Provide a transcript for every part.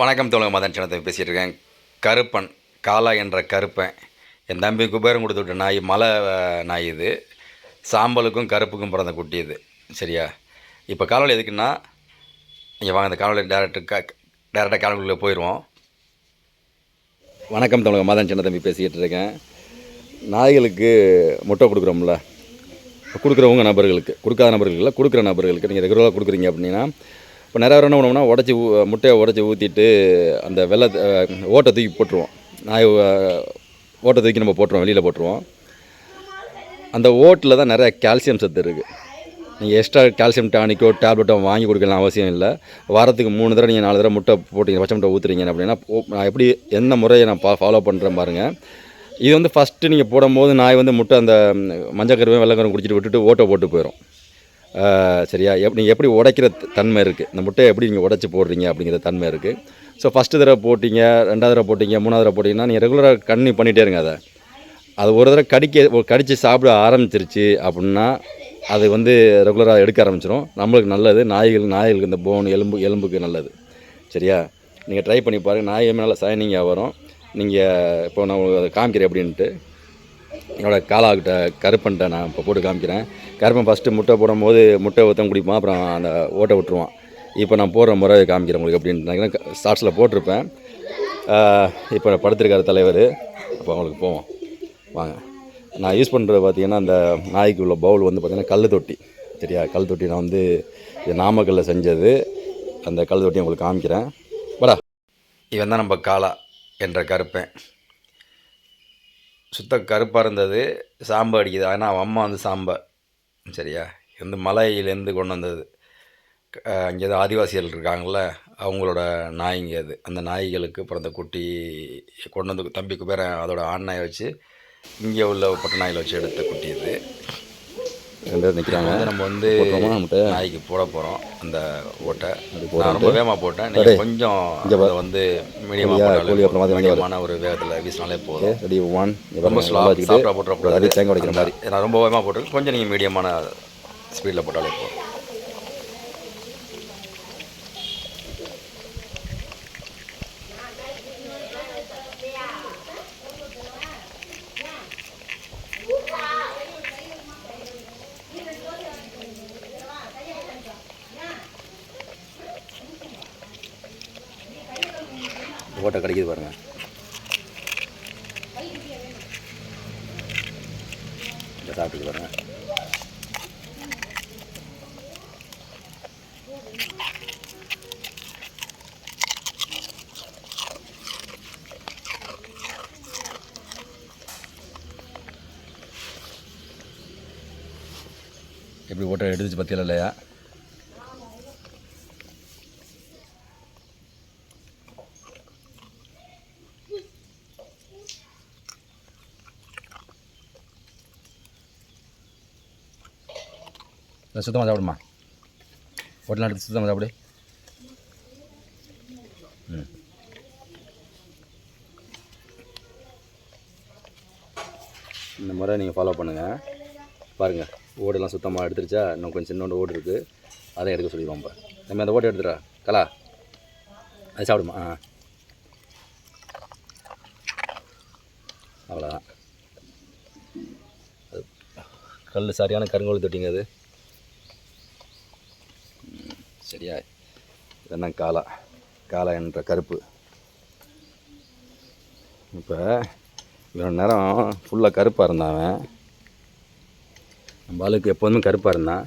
வணக்கம் தோழங்க மதன் சின்னத்தை பேசிகிட்டு இருக்கேன். கருப்பன் காலா என்ற கருப்பன். என் தம்பி குபேரம் கொடுத்து விட்ட நாய் மலை நாய் இது. சாம்பலுக்கும் கருப்புக்கும் பிறந்த குட்டி இது. சரியா? இப்போ காலவழி எதுக்குன்னா இங்கே வாங்க இந்த காலவழி டேரக்ட் க டேரெக்டாக காலைக்குள்ளே போயிடுவோம் வணக்கம் தோழக மதன் சின்ன தம்பி பேசிக்கிட்டு இருக்கேன். நாய்களுக்கு முட்டை கொடுக்குறோம்ல. கொடுக்குறவங்க நபர்களுக்கு கொடுக்காத நபர்களுக்கு இல்லை கொடுக்குற நபர்களுக்கு நீங்கள் ரெகுலராக கொடுக்குறீங்க அப்படின்னா இப்போ நிறைய பேர் என்ன பண்ணுவோம்னா உடச்சி முட்டையை உடச்சி ஊற்றிட்டு அந்த வெள்ளை ஓட்டை தூக்கி போட்டுருவோம். நாய் ஓட்டை தூக்கி நம்ம போட்டுருவோம் வெளியில் போட்டுருவோம். அந்த ஓட்டில் தான் நிறைய கால்சியம் சத்து இருக்குது நீங்கள் எக்ஸ்ட்ரா கால்சியம் டானிக்கோ டேப்லெட்டோ வாங்கி கொடுக்கலாம் அவசியம் இல்லை. வாரத்துக்கு மூணு தடவை நீங்கள் நாலு தடவை முட்டை போட்டீங்க பச்சை முட்டை ஊற்றுறீங்க அப்படின்னா நான் எப்படி எந்த முறையை நான் பா ஃபாலோ பண்ணுறேன் பாருங்கள் இது வந்து ஃபஸ்ட்டு நீங்கள் போடும்போது நாய் வந்து முட்டை அந்த மஞ்சள் கருவை வெள்ளைக்கருவை குடிச்சிட்டு விட்டுட்டு ஓட்டை போட்டு போயிடும் சரியா? எப் நீங்கள் எப்படி உடைக்கிற தன்மை இருக்குது இந்த முட்டையை எப்படி நீங்கள் உடைச்சி போடுறீங்க அப்படிங்கிற தன்மை இருக்குது ஸோ ஃபஸ்ட்டு தடவை போட்டிங்க ரெண்டாவது தடவை போட்டிங்க மூணாவது தடவை போட்டிங்கன்னா நீங்கள் ரெகுலராக கண்ணி பண்ணிகிட்டே இருங்க அதை. அது ஒரு தடவை கடிக்க கடித்து சாப்பிட ஆரம்பிச்சிருச்சு அப்படின்னா அது வந்து ரெகுலராக எடுக்க ஆரம்பிச்சிடும் நம்மளுக்கு நல்லது நாய்கள் நாய்களுக்கு இந்த போன் எலும்பு எலும்புக்கு நல்லது. சரியா? நீங்கள் ட்ரை பண்ணி பாருங்கள் நாய் நல்லா சைனிங்காக வரும். நீங்கள் இப்போ நான் காமிக்கிறேன் அப்படின்ட்டு என்னோட காலாக்கிட்ட கருப்பன்ட்ட நான் இப்போ போட்டு காமிக்கிறேன். கருப்பன் ஃபஸ்ட்டு முட்டை போடும்போது முட்டை ஊற்றம் குடிப்பான் அப்புறம் அந்த ஓட்டை விட்டுருவான். இப்போ நான் போடுற முறை காமிக்கிறேன் உங்களுக்கு அப்படின்னு ஷார்ட்ஸில் போட்டிருப்பேன். இப்போ படுத்திருக்கார் தலைவர். அப்போ அவங்களுக்கு போவோம். வாங்க. நான் யூஸ் பண்ணுறது பார்த்தீங்கன்னா அந்த நாய்க்கு உள்ள பவுல் வந்து பார்த்திங்கன்னா கல் தொட்டி. சரியா? கல் தொட்டி நான் வந்து இது நாமக்கல்லில் செஞ்சது. அந்த கல் தொட்டி உங்களுக்கு காமிக்கிறேன். படா இவன் தான் நம்ம காலா என்ற கருப்பேன். சுத்த கருப்பாக இருந்தது சாம்பு அடிக்குது. ஆனால் அவன் அம்மா வந்து சாம்பை. சரியா? இது வந்து மலையிலேருந்து கொண்டு வந்தது. அங்கே தான் ஆதிவாசிகள் இருக்காங்கள அவங்களோட நாய்ங்க அது. அந்த நாய்களுக்கு பிறந்த குட்டி கொண்டு வந்து தம்பி குபேரன் அதோட ஆண் நாயை வச்சு இங்கே உள்ள பொட்டை நாயில் வச்சு எடுத்த குட்டி இது. ரெண்டு நிற்கிறாங்க நம்ம வந்து நாய்க்கு போட போகிறோம் அந்த ஓட்டை. நான் ரொம்ப வேகமாக போட்டேன். நீங்கள் கொஞ்சம் அதை வந்து மீடியமான ஒரு வேகத்தில் வீசினாலே போதும். ரெடி. ஒன் ரொம்ப தேங்காய் உடைக்கிற மாதிரி. நான் ரொம்ப வேகமாக போட்டு கொஞ்சம் நீங்கள் மீடியமான ஸ்பீடில் போட்டாலே போதும். ஓட்டை கிடைக்குது பாருங்க. இந்த சாப்பிட்டு பாருங்க. எப்படி ஓட்டை எடுத்துச்சு பற்றியில் இல்லையா? சுத்தமாக சாப்பிடுமா ஹோட்டலில் எடுத்து சுத்தமாக சாப்பிடு. ம். இந்த முறை நீங்கள் ஃபாலோ பண்ணுங்கள் பாருங்கள் ஓடெல்லாம் சுத்தமாக எடுத்துருச்சா? இன்னும் கொஞ்சம் சின்னோண்டு ஓடு இருக்குது அதை எடுக்க சொல்லிடுவோம் இப்போ. நம்ம அந்த ஓட்டை எடுத்துடுறா கலா அது சாப்பிடுமா? ஆ. அவ்வளோதான் அது கல் சரியான கருங்கோல் தொட்டிங்க அது ம், சரியா இதெல்லாம் காலா காலா என்ற கருப்பு. இப்போ இவ்வளோ நேரம் ஃபுல்லாக கருப்பாக இருந்தான் அவன். நம்ம ஆளுக்கு எப்போதுமே கருப்பாக இருந்தான்.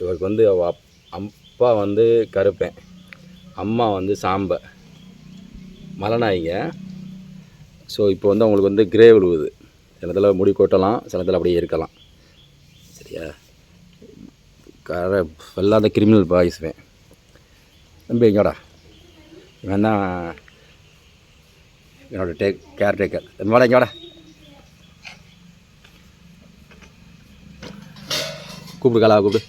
இவருக்கு வந்து அவ அப் அப்பா வந்து கருப்பேன். அம்மா வந்து சாம்பை. மலைநாய்ங்க ஸோ இப்போ வந்து அவங்களுக்கு வந்து கிரே விழுவுது. சில இடத்துல முடி கொட்டலாம் சில அப்படியே இருக்கலாம். சரியா? கர வெள்ளாத கிரிமினல் பாய்ஸ்வேன் தம்பி இங்கடா. இவன் தான் என்னோட டேக் கேர் டேக்கர் தம்பி வாடா. கூப்பிடு கலா கூப்பிடு.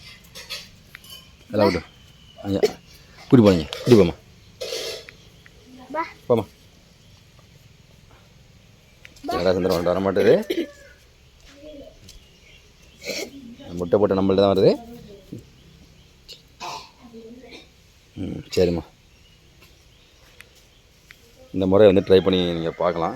கலா விடு ஐயா கூட்டி போனீங்க. கூட்டி போமா போமா என்னடா வந்துட்டு வர மாட்டேது முட்டை போட்டு நம்மள்ட்ட தான் வருது. ம் சரிம்மா. இந்த முறையை வந்து ட்ரை பண்ணி நீங்கள் பார்க்கலாம்.